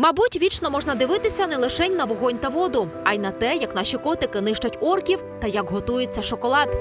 Мабуть, вічно можна дивитися не лише на вогонь та воду, а й на те, як наші котики нищать орків та як готується шоколад.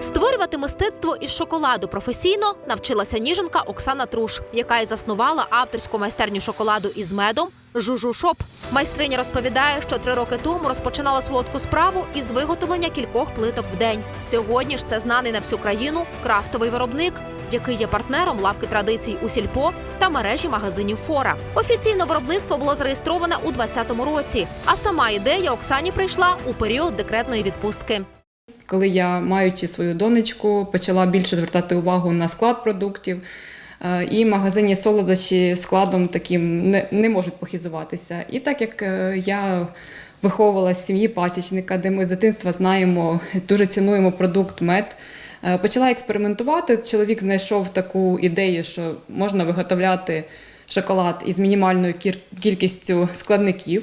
Створювати мистецтво із шоколаду професійно навчилася ніженка Оксана Труш, яка й заснувала авторську майстерню шоколаду із медом Жужу Шоп. Майстриня розповідає, що три роки тому розпочинала солодку справу із виготовлення кількох плиток в день. Сьогодні ж це знаний на всю країну крафтовий виробник, який є партнером лавки традицій у сільпо та мережі магазинів Фора. Офіційно виробництво було зареєстроване у 2020 році. А сама ідея Оксані прийшла у період декретної відпустки. Коли я, маючи свою донечку, почала більше звертати увагу на склад продуктів, е, і магазині солодощі складом таким не, не можуть похизуватися. І так як е, я виховувалася з сім'ї пасічника, де ми з дитинства знаємо, дуже цінуємо продукт мед. Е, Почала експериментувати. Чоловік знайшов таку ідею, що можна виготовляти шоколад із мінімальною кількістю складників.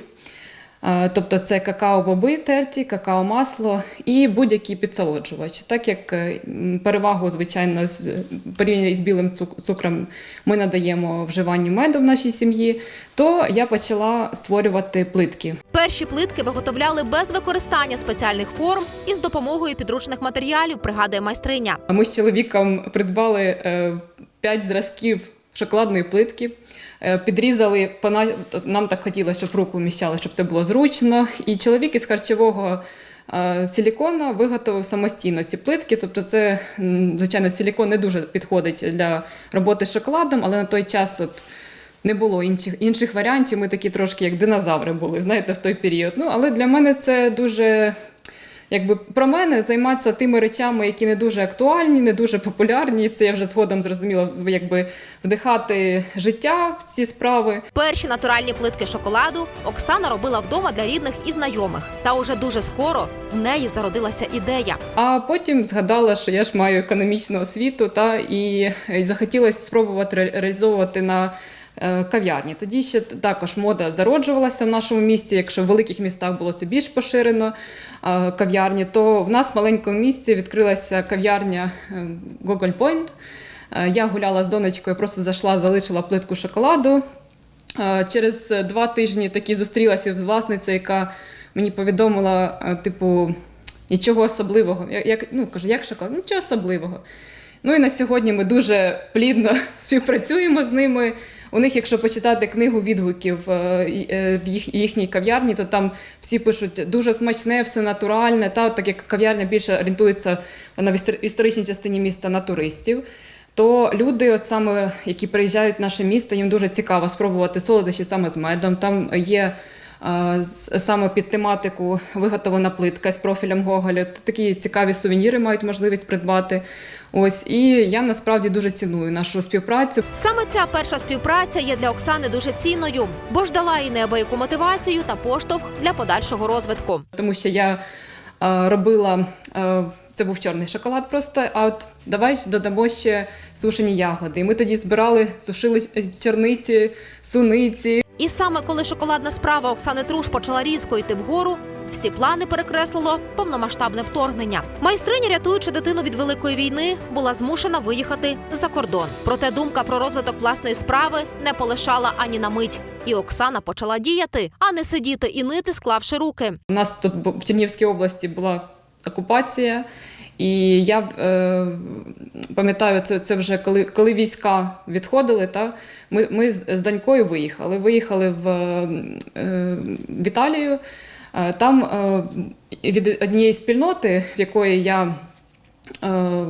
Е, Тобто це какао-боби терті, какао-масло і будь-який підсолоджувач. Так як е, перевагу, звичайно, з порівняно з білим цук- цукром ми надаємо вживанню меду в нашій сім'ї, то я почала створювати плитки. Перші плитки виготовляли без використання спеціальних форм і з допомогою підручних матеріалів, пригадує майстриня. Ми з чоловіком придбали е, 5 зразків шоколадної плитки. е, Підрізали, нам так хотілося, щоб руку вміщали, щоб це було зручно. І чоловік із харчового е, силікона виготовив самостійно ці плитки. Тобто, це, звичайно, силікон не дуже підходить для роботи з шоколадом, але на той час от не було інших, інших варіантів. Ми такі трошки як динозаври були, знаєте, в той період. Ну, але для мене це дуже. Якби про мене займатися тими речами, які не дуже актуальні, не дуже популярні. Це я вже згодом зрозуміла, якби вдихати життя в ці справи. Перші натуральні плитки шоколаду Оксана робила вдома для рідних і знайомих. Та уже дуже скоро в неї зародилася ідея. А потім згадала, що я ж маю економічну освіту, та і захотілося спробувати реалізовувати на е, кав'ярні. Тоді ще також мода зароджувалася в нашому місті. Якщо в великих містах було це більш поширено е, кав'ярні, то в нас в маленькому місті відкрилася кав'ярня е, Гоголь Point. Е, Я гуляла з донечкою, просто зайшла, залишила плитку шоколаду. Е, Через два тижні таки зустрілася з власницею, яка мені повідомила, е, типу, нічого особливого. Як, ну, кажу, як шоколад? Нічого особливого. Ну і на сьогодні ми дуже плідно співпрацюємо з ними. У них, якщо почитати книгу відгуків е, е, в їх, їхній кав'ярні, то там всі пишуть дуже смачне, все натуральне. Та так як кав'ярня більше орієнтується вона в істор- історичній частині міста на туристів. То люди, от саме, які приїжджають в наше місто, їм дуже цікаво спробувати солодощі саме з медом. Там є саме під тематику виготовлена плитка з профілем Гоголя. Такі цікаві сувеніри мають можливість придбати. Ось і я насправді дуже ціную нашу співпрацю. Саме ця перша співпраця є для Оксани дуже цінною, бо ж дала їй неабияку мотивацію та поштовх для подальшого розвитку. тому що я робила. це був чорний шоколад просто, а от давай додамо ще сушені ягоди. І ми тоді збирали, сушили е, чорниці, суниці. І саме коли шоколадна справа Оксани Труш почала різко йти вгору, всі плани перекреслило повномасштабне вторгнення. Майстриня, рятуючи дитину від великої війни, була змушена виїхати за кордон. Проте думка про розвиток власної справи не полишала ані на мить. І Оксана почала діяти, а не сидіти і нити, склавши руки. У нас тут в Чернігівській області була окупація, і я е, пам'ятаю, це, це вже коли, коли війська відходили, та, ми, ми з, донькою виїхали. Виїхали в, е, в Італію. Е, Там е, від однієї спільноти, в якої я е,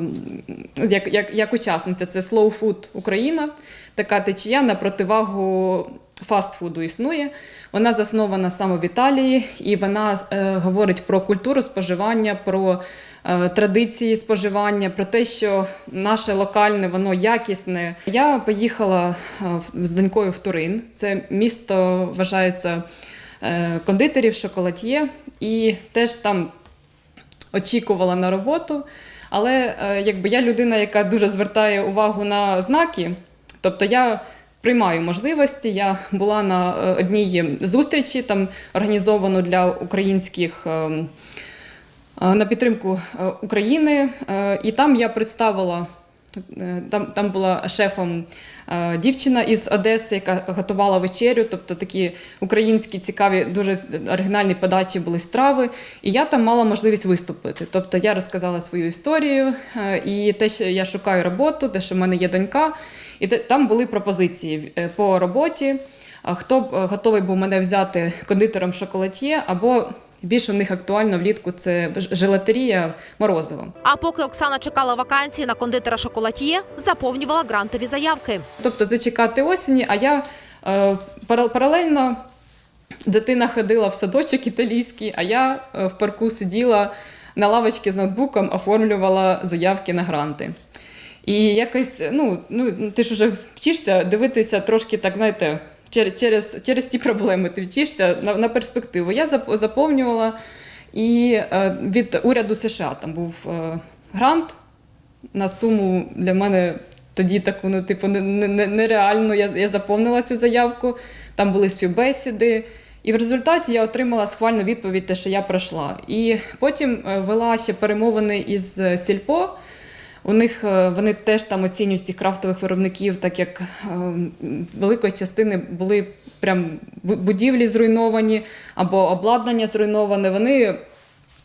як, як, як учасниця, це Slow Food Україна, така течія на противагу фастфуду існує. Вона заснована саме в Італії, і вона е, говорить про культуру споживання, про е, традиції споживання, про те, що наше локальне, воно якісне. Я поїхала е, з донькою в Турин. Це місто вважається кондитерів, шоколад'є, і теж там очікувала на роботу. Але якби я людина, яка дуже звертає увагу на знаки, тобто я приймаю можливості. Я була на е, одній зустрічі, там організовану для українських. ем, е, На підтримку е, України, Е, і там я представила Е, Там, там була шефом е, дівчина із Одеси, яка готувала вечерю, тобто такі українські цікаві, дуже оригінальні подачі були страви. І я там мала можливість виступити. Тобто я розказала свою історію е, і те, що я шукаю роботу, те, що в мене є донька, і там були пропозиції е, по роботі. Хто б е, готовий був мене взяти кондитером шоколад'є, або більш у них актуально влітку це желатерія морозиво. А поки Оксана чекала вакансії на кондитера шоколад'є, заповнювала грантові заявки. Тобто зачекати осені, а я е, паралельно дитина ходила в садочок італійський, а я е, в парку сиділа на лавочці з ноутбуком, оформлювала заявки на гранти. І якось, ну, ну ти ж вже вчишся дивитися трошки, так знаєте, через, через, через ці проблеми ти вчишся на, на перспективу. Я зап- заповнювала і е, від уряду США там був е, грант на суму для мене тоді таку, ну, типу, не- не- не- нереальну. Я, я заповнила цю заявку, там були співбесіди. І в результаті я отримала схвальну відповідь, те, що я пройшла. І потім е, вела ще перемовини із Сільпо. У них е, вони теж там оцінюють цих крафтових виробників, так як е, великої частини були прям будівлі зруйновані або обладнання зруйноване. Вони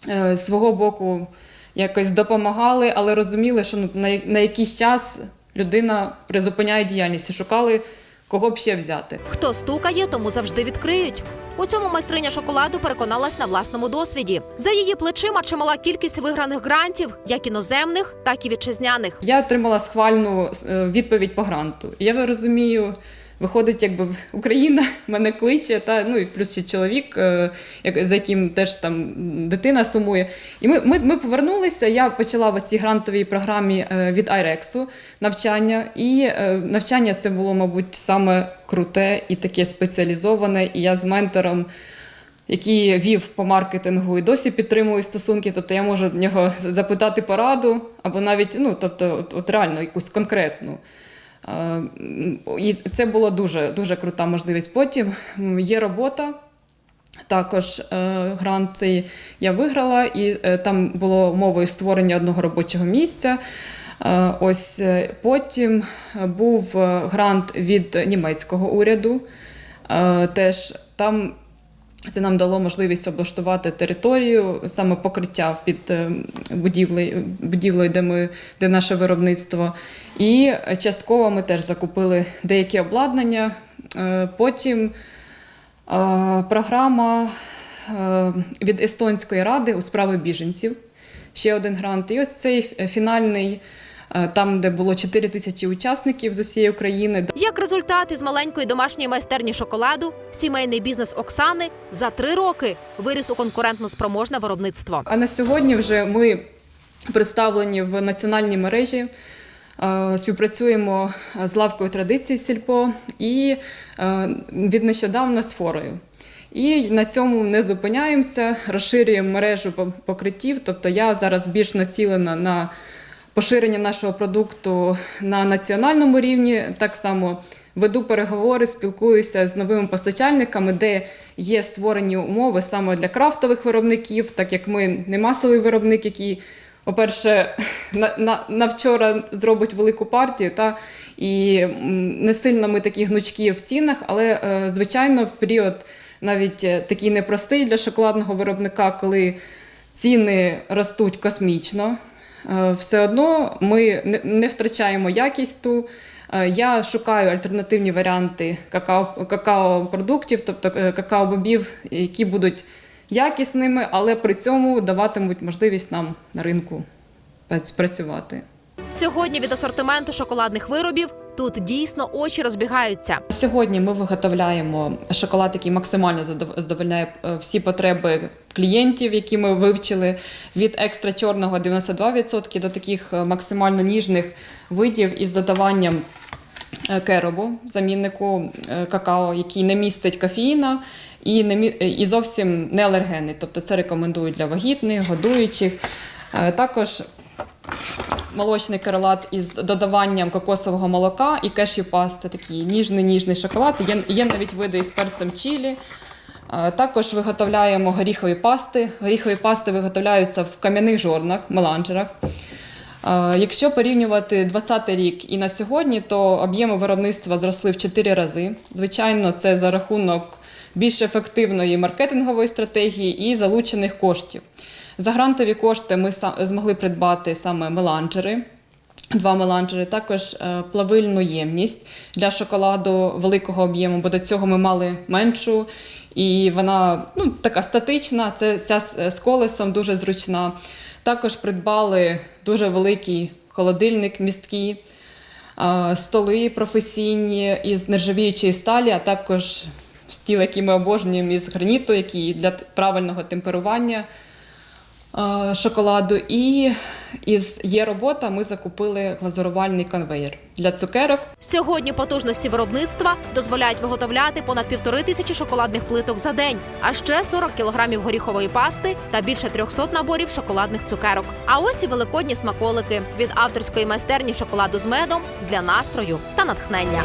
е, свого боку якось допомагали, але розуміли, що ну, на, якийсь час людина призупиняє діяльність і шукали, кого б ще взяти. Хто стукає, тому завжди відкриють. У цьому майстриня шоколаду переконалась на власному досвіді. За її плечима чимала кількість виграних грантів, як іноземних, так і вітчизняних. Я отримала схвальну е, відповідь по гранту. Я розумію, виходить, якби Україна мене кличе, та ну і плюс ще чоловік, е, як- за яким теж там дитина сумує. І ми, ми, ми повернулися. Я почала в цій грантовій програмі е, від Айрексу навчання. І е, навчання це було, мабуть, саме круте і таке спеціалізоване. І я з ментором який вів по маркетингу і досі підтримую стосунки. Тобто я можу в нього запитати пораду, або навіть ну, тобто, от, от реально якусь конкретну. Е, І це була дуже, дуже крута можливість. Потім є робота. Також е, грант цей я виграла, і е, там було мовою створення одного робочого місця. Ось потім був грант від німецького уряду. Теж там це нам дало можливість облаштувати територію, саме покриття під е, будівлею, будівлею де, ми, де наше виробництво. І частково ми теж закупили деякі обладнання. Е, Потім е, програма від Естонської ради у справи біженців. Ще один грант. І ось цей фінальний, там, де було 4 тисячі учасників з усієї України, Як результат із маленької домашньої майстерні шоколаду, сімейний бізнес Оксани за три роки виріс у конкурентно спроможне виробництво. А на сьогодні вже ми представлені в національній мережі. е, Співпрацюємо з лавкою традицій Сільпо і е, від нещодавно з форою. І на цьому не зупиняємося, розширюємо мережу покриттів. Тобто я зараз більш націлена на поширення нашого продукту на національному рівні. Так само веду переговори, спілкуюся з новими постачальниками, де є створені умови саме для крафтових виробників, так як ми не масовий виробник, який, по-перше, на, на, на вчора зробить велику партію, та, і не сильно ми такі гнучкі в цінах, але, е, звичайно, в період навіть е, такий непростий для шоколадного виробника, коли ціни ростуть космічно. Е, Все одно ми не- втрачаємо якість ту. Е, Я шукаю альтернативні варіанти какао, какао-продуктів, тобто е, какао-бобів, які будуть якісними, але при цьому даватимуть можливість нам на ринку працювати. Сьогодні від асортименту шоколадних виробів тут дійсно очі розбігаються. Сьогодні ми виготовляємо шоколад, який максимально задовольняє е, всі потреби клієнтів, які ми вивчили від екстра чорного 92% до таких е, максимально ніжних видів із додаванням е, керобу, заміннику какао, який не містить кофеїна і, не, і зовсім не алергенний. Тобто це рекомендують для вагітних, годуючих. Також молочний керолат із додаванням кокосового молока і кешю пасти, такий ніжний ніжний шоколад. Є, є навіть види із перцем чілі. Е, Також виготовляємо горіхові пасти. Горіхові пасти виготовляються в кам'яних жорнах, меланжерах. Е, Якщо порівнювати 2020 рік і на сьогодні, то об'єми виробництва зросли в 4 рази. Звичайно, це за рахунок більш ефективної маркетингової стратегії і залучених коштів. За грантові кошти ми змогли придбати саме меланжери. Два меланжери, також е, плавильну ємність для шоколаду великого об'єму, бо до цього ми мали меншу, і вона ну, така статична, це ця з, з колесом дуже зручна. Також придбали дуже великий холодильник місткий, е, столи професійні із нержавіючої сталі, а також стіл, який ми обожнюємо із граніту, який для правильного темперування е, шоколаду. І із є робота ми закупили глазурувальний конвейер для цукерок. Сьогодні потужності виробництва дозволяють виготовляти понад півтори тисячі шоколадних плиток за день, а ще 40 кілограмів горіхової пасти та більше 300 наборів шоколадних цукерок. А ось і великодні смаколики від авторської майстерні шоколаду з медом для настрою та натхнення.